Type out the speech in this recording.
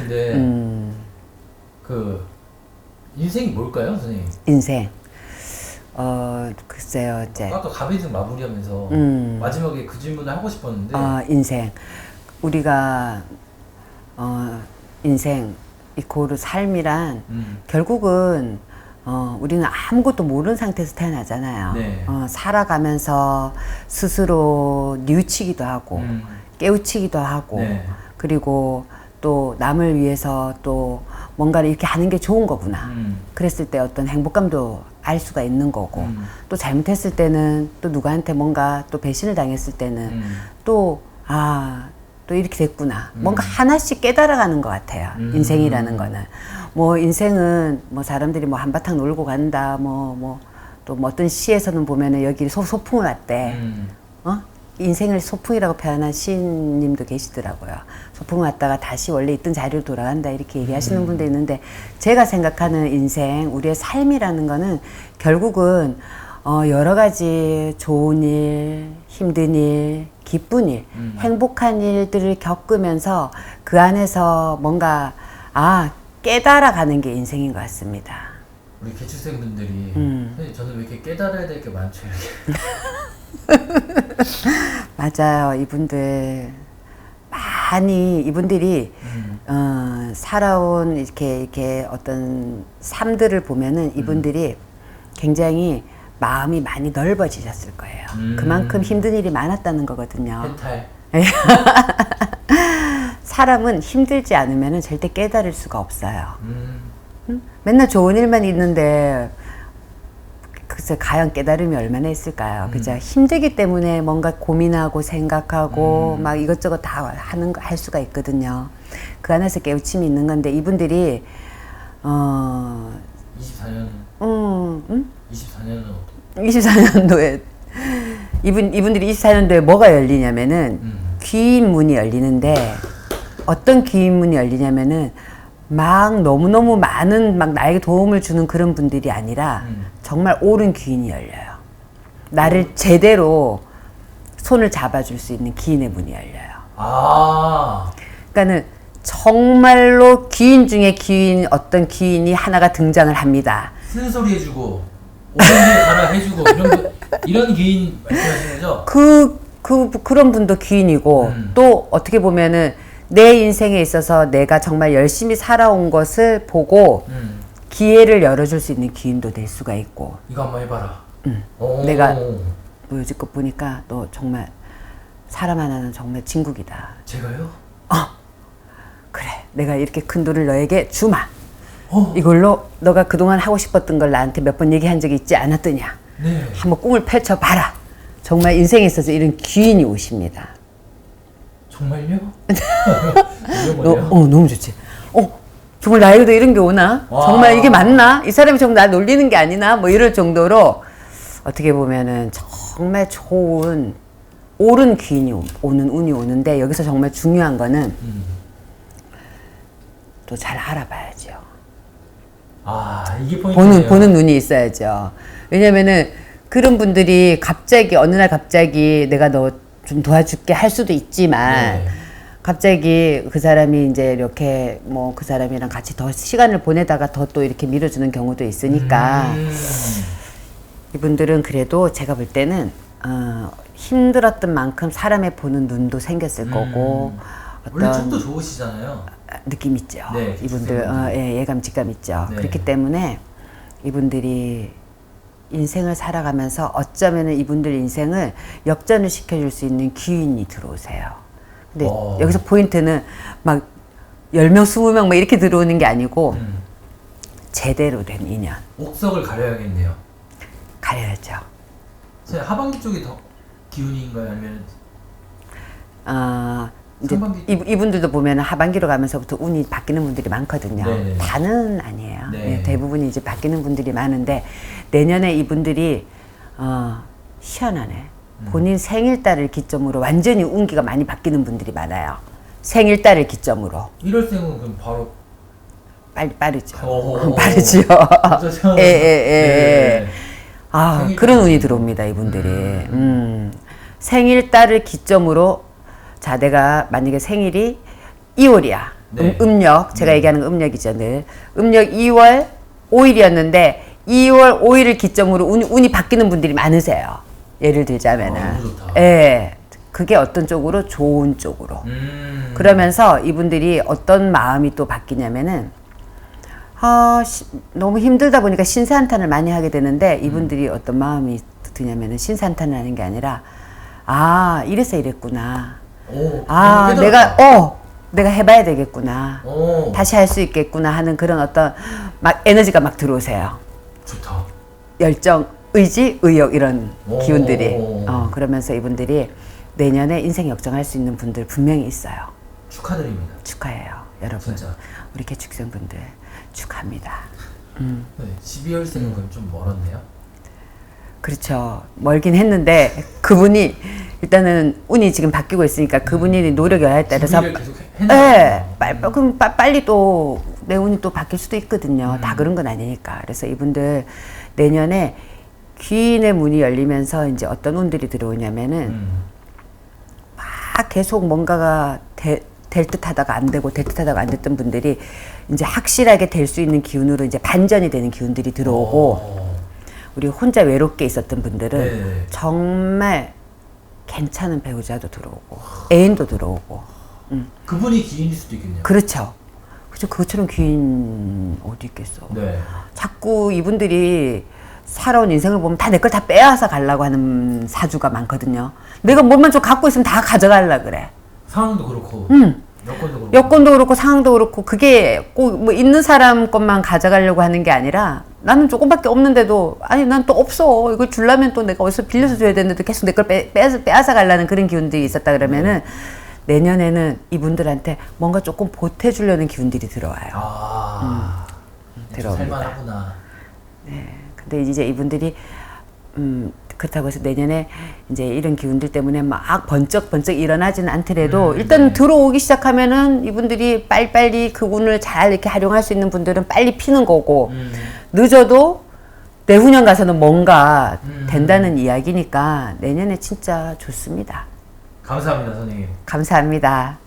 근데 음, 그 인생이 뭘까요, 선생님? 인생. 어, 글쎄요, 이제. 아까 가비등 마무리하면서 음. 마지막에 그 질문을 하고 싶었는데 어, 인생. 우리가, 어, 인생, 이코르 삶이란 음. 결국은 어, 우리는 아무것도 모르는 상태에서 태어나잖아요. 네. 어, 살아가면서 스스로 뉘우치기도 하고, 음. 깨우치기도 하고, 네. 그리고 또 남을 위해서 또 뭔가를 이렇게 하는 게 좋은 거구나. 음. 그랬을 때 어떤 행복감도 알 수가 있는 거고, 음. 또 잘못했을 때는 또 누구한테 뭔가 또 배신을 당했을 때는 음. 또, 아, 또 이렇게 됐구나. 음. 뭔가 하나씩 깨달아가는 것 같아요. 음. 인생이라는 거는. 뭐, 인생은 뭐 사람들이 뭐 한바탕 놀고 간다, 뭐, 뭐, 또 뭐 어떤 시에서는 보면은 여기 소, 소풍을 왔대. 음. 어? 인생을 소풍이라고 표현한 시인님도 계시더라고요. 소풍을 왔다가 다시 원래 있던 자리로 돌아간다 이렇게 얘기하시는 음. 분도 있는데 제가 생각하는 인생, 우리의 삶이라는 거는 결국은 어, 여러 가지 좋은 일, 힘든 일, 기쁜 일, 음. 행복한 일들을 겪으면서 그 안에서 뭔가 아 깨달아가는 게 인생인 것 같습니다. 우리 개출생분들이 음. 저는 왜 이렇게 깨달아야 될 게 많죠 이렇게 맞아요, 이분들 많이 이분들이 음. 어, 살아온 이렇게 이렇게 어떤 삶들을 보면은 이분들이 굉장히 마음이 많이 넓어지셨을 거예요. 음. 그만큼 힘든 일이 많았다는 거거든요. 해탈 사람은 힘들지 않으면 절대 깨달을 수가 없어요. 음. 응? 맨날 좋은 일만 있는데 글쎄 과연 깨달음이 얼마나 있을까요? 그죠? 힘들기 때문에 뭔가 고민하고 생각하고 음. 막 이것저것 다 하는 거 할 수가 있거든요. 그 안에서 깨우침이 있는 건데 이분들이 어, 24년 음, 음? 24년은 어떻게 24년도에 이분 이분들이 24년도에 뭐가 열리냐면은 음. 귀인 문이 열리는데 어떤 귀인 문이 열리냐면은 막 너무너무 많은 막 나에게 도움을 주는 그런 분들이 아니라 음. 정말 옳은 귀인이 열려요. 나를 제대로 손을 잡아줄 수 있는 귀인의 문이 열려요. 아 그러니까는 정말로 귀인 중에 귀인 어떤 귀인이 하나가 등장을 합니다. 쓴소리 해주고 길 가라 해주고 이런 거, 이런 개인 말씀하시는 거죠? 그, 그, 그런 분도 귀인이고, 음. 또 어떻게 보면은 내 인생에 있어서 내가 정말 열심히 살아온 것을 보고 음. 기회를 열어줄 수 있는 귀인도 될 수가 있고, 이거 한번 해봐라. 음. 오. 내가- 뭐 요즘껏 보니까 너 정말 사람 하나는 정말 진국이다. 제가요? 그래, 내가 이렇게 큰 돈을 너에게 주마. 어. 이걸로 너가 그동안 하고 싶었던 걸 나한테 몇 번 얘기한 적이 있지 않았더냐. 네. 한번 꿈을 펼쳐봐라. 정말 인생에 있어서 이런 귀인이 오십니다. 정말요? 너? 어, 너무 좋지. 어, 정말 나에게도 이런 게 오나? 와. 정말 이게 맞나? 이 사람이 정말 나 놀리는 게 아니나? 뭐 이럴 정도로 어떻게 보면은 정말 좋은 옳은 귀인이 오- 오는 운이 오는데 여기서 정말 중요한 거는 음. 또잘 알아봐야죠. 아 이게 포인트네요. 보는 보는 눈이 있어야죠. 왜냐면은 그런 분들이 갑자기 어느 날 갑자기 내가 너 좀 도와줄게 할 수도 있지만 네. 갑자기 그 사람이 이제 이렇게 뭐 그 사람이랑 같이 더 시간을 보내다가 더 또 이렇게 밀어주는 경우도 있으니까 음. 이분들은 그래도 제가 볼 때는 어, 힘들었던 만큼 사람의 보는 눈도 생겼을 거고 음. 원래 어떤 촉도 좋으시잖아요. 느낌 있죠. 네, 이분들. 어, 예, 예감 직감 있죠. 네. 그렇기 때문에 이분들이 인생을 살아가면서 어쩌면은 이분들 인생을 역전을 시켜줄 수 있는 귀인이 들어오세요. 근데 어. 여기서 포인트는 막 10명, 20명 막 이렇게 들어오는 게 아니고 음. 제대로 된 인연 옥석을 가려야겠네요. 가려야죠. 선생님 하반기 쪽이 더 기운인가요? 아니면 어, 이제 상반기? 이, 이분들도 보면 하반기로 가면서부터 운이 바뀌는 분들이 많거든요. 네네. 다는 아니에요. 네. 네, 대부분이 이제 바뀌는 분들이 많은데 내년에 이분들이 어, 희한하네. 음. 본인 생일달을 기점으로 완전히 운기가 많이 바뀌는 분들이 많아요. 생일달을 기점으로 1월생은 그럼 바로 빨리 빠르죠. 오. 빠르지요. 진짜 예, 예, 예. 네. 아, 그런 운이. 들어옵니다, 이분들이. 음. 음. 생일달을 기점으로, 자, 내가 만약에 생일이 2월이야. 네. 음, 력 제가 얘기하는 거 음력이죠 늘 음력 2월 5일이었는데 2월 5일을 기점으로 운이, 운이 바뀌는 분들이 많으세요 예를 들자면은. 아. 예. 그게 어떤 쪽으로? 좋은 쪽으로. 음. 그러면서 이분들이 어떤 마음이 또 바뀌냐면은 아 시- 너무 힘들다 보니까 신세한탄을 많이 하게 되는데 이분들이 어떤 마음이 드냐면은 신세한탄을 하는 게 아니라 아 이래서 이랬구나. 오, 아 내가. 어 내가 해봐야 되겠구나. 오, 다시 할 수 있겠구나 하는 그런 어떤 막 에너지가 막 들어오세요. 좋다. 열정 의지 의욕 이런 오. 기운들이 어 그러면서 이분들이 내년에 인생 역정할 수 있는 분들 분명히 있어요 축하드립니다. 축하해요 여러분 진짜. 우리 개축생분들 축하합니다 네, 12월생은 그럼 좀 멀었네요. 그렇죠 멀긴 했는데 그분이 일단은 운이 지금 바뀌고 있으니까 그분이 노력 여하에 따라서 준비를 계속 해- 예. 빨, 그럼 빠- 빨리 또 내 운이 또 바뀔 수도 있거든요. 음. 다 그런 건 아니니까. 그래서 이분들 내년에 귀인의 문이 열리면서 이제 어떤 운들이 들어오냐면은 음. 막 계속 뭔가가 되, 될 듯 하다가 안 되고 될 듯 하다가 안 됐던 분들이 이제 확실하게 될 수 있는 기운으로 이제 반전이 되는 기운들이 들어오고 어, 우리 혼자 외롭게 있었던 분들은 네. 정말 괜찮은 배우자도 들어오고 애인도 들어오고 그분이 기인일 수도 있겠네요. 그렇죠. 그죠 그것처럼 귀인 어디 있겠어. 네. 자꾸 이분들이 살아온 인생을 보면 다 내 걸 다 빼앗아 가려고 하는 사주가 많거든요. 내가 뭐만 좀 갖고 있으면 다 가져가려 그래. 상황도 그렇고, 음. 여건도 그렇고. 여건도 그렇고 상황도 그렇고 그게 꼭 뭐 있는 사람 것만 가져가려고 하는 게 아니라 나는 조금밖에 없는데도 아니 난 또 없어 이걸 주려면 또 내가 어디서 빌려서 줘야 되는데 계속 내걸 빼앗아, 빼앗아 가려는 그런 기운들이 있었다 그러면은 내년에는 이분들한테 뭔가 조금 보태주려는 기운들이 들어와요. 아, 좀 들어옵니다. 살만하구나. 근데 이제 이분들이 음 그렇다고 해서 내년에 이제 이런 기운들 때문에 막 번쩍 번쩍 일어나지는 않더라도 음, 일단 네. 들어오기 시작하면은 이분들이 빨리빨리 그 운을 잘 이렇게 활용할 수 있는 분들은 빨리 피는 거고 음. 늦어도 내후년 가서는 뭔가 음. 된다는 이야기니까 내년에 진짜 좋습니다. 감사합니다, 선생님. 감사합니다.